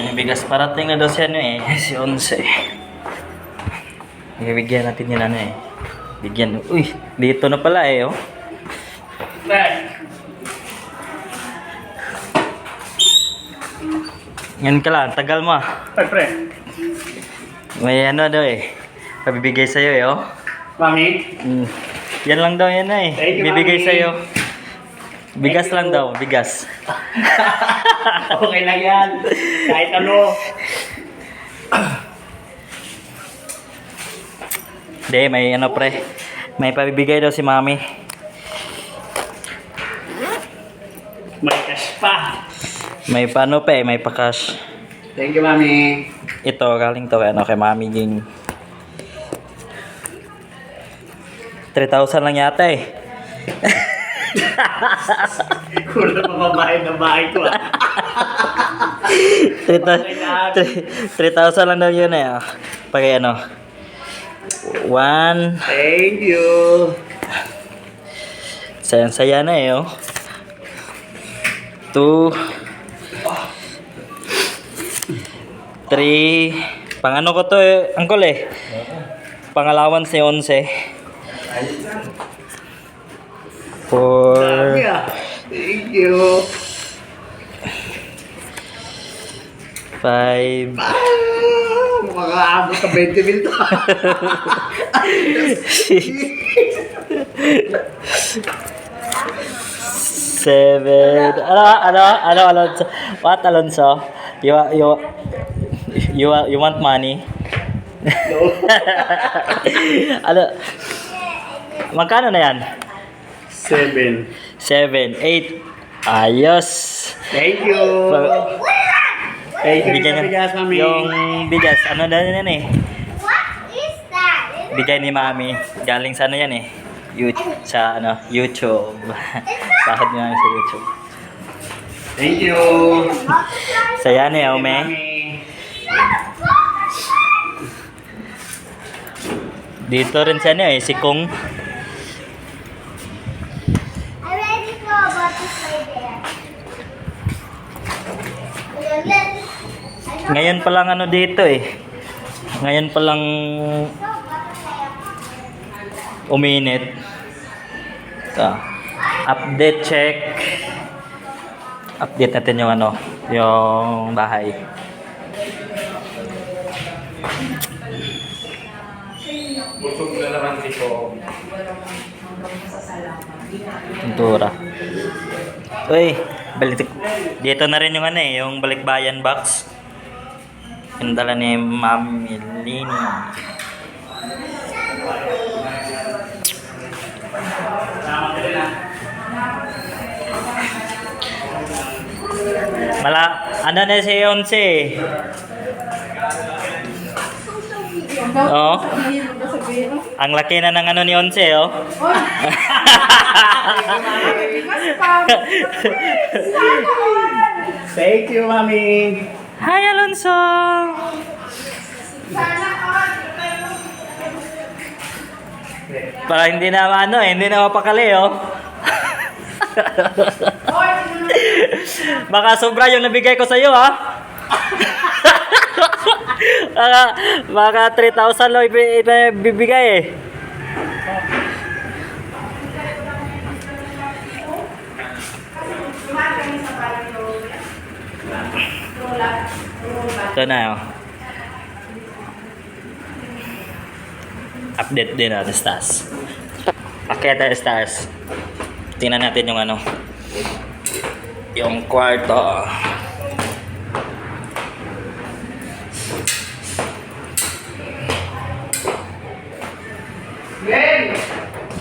Yung bigas parating na daw si ano eh, si Onse. Ibigyan natin yun ano eh. Bigyan. Uy, dito na pala eh oh. Yan ka lang, tagal mo ah. Ay, pre. May ano daw eh. Pabibigay sa'yo eh oh. Mami? Mm. Yan lang daw yan na eh. Thank you, Bibigay Mami. sa'yo. Bigas Thank lang you. daw, bigas. okay lang yan. Kahit ano. Hindi, may ano pre. May pabibigay daw si mami. May cash pa. May paano pa eh, may pa-cash. Thank you, Mami. Ito, galing to ano, kay mami ging. 3,000 lang yata eh. Kulang pa mabayad ng bahay ko ah. 3,000 3,000 lang daw yun eh. ah. Pag ano. One. Thank you. Sayang-saya na eh oh. Two. Three. Pang ano ko to eh, angkol eh. Pangalawan si 11. Four. Sabi ah. Thank you. Five. Ah, makakaabot sa 20 mil to. Seven. Ano, ano, ano, Alonso? What, Alonso? You, you, you, you want money? no. ano? Magkano na yan? 7. Seven, eight. Ayos. Thank you. Thank you. Bigyan bigas, Mami. yung bigas. Ano na yan eh? What is that? Bigay ni Mami. Galing sa ano yan eh? YouTube, sa ano, YouTube. Sahod niya sa YouTube. Thank you. Saya na yun, Mami. me. Dito rin siya ano eh, si Kung. Ngayon pa lang ano dito eh. Ngayon pa lang uminit. Ito. Update check. Update natin yung ano, yung bahay. Busog na naman dito. Pintura. Uy, balik dito na rin yung ano eh, yung balikbayan box. Yung dala ni Mami Lini. Mala, ano na si Yonse? Oo. Ang laki na ng ano ni Onse, oh. Thank you, Mami. Hi, Alonso! Para hindi na ano hindi na mapakali oh. Baka sobra yung nabigay ko sa iyo ha. baka, baka 3,000 lang ibi- ibibigay eh. Ito na oh. Update din natin stars. Paketa stars. Tingnan natin yung ano. Yung kwarto.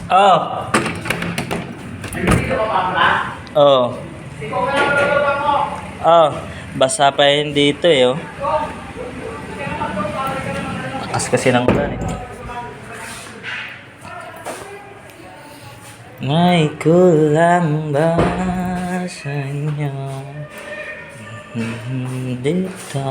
Oh. Oh. Oh. Basa pa yun dito eh oh. Lakas kasi ng ulan eh. May kulang ba sa inyo? Dito.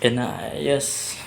Inayos.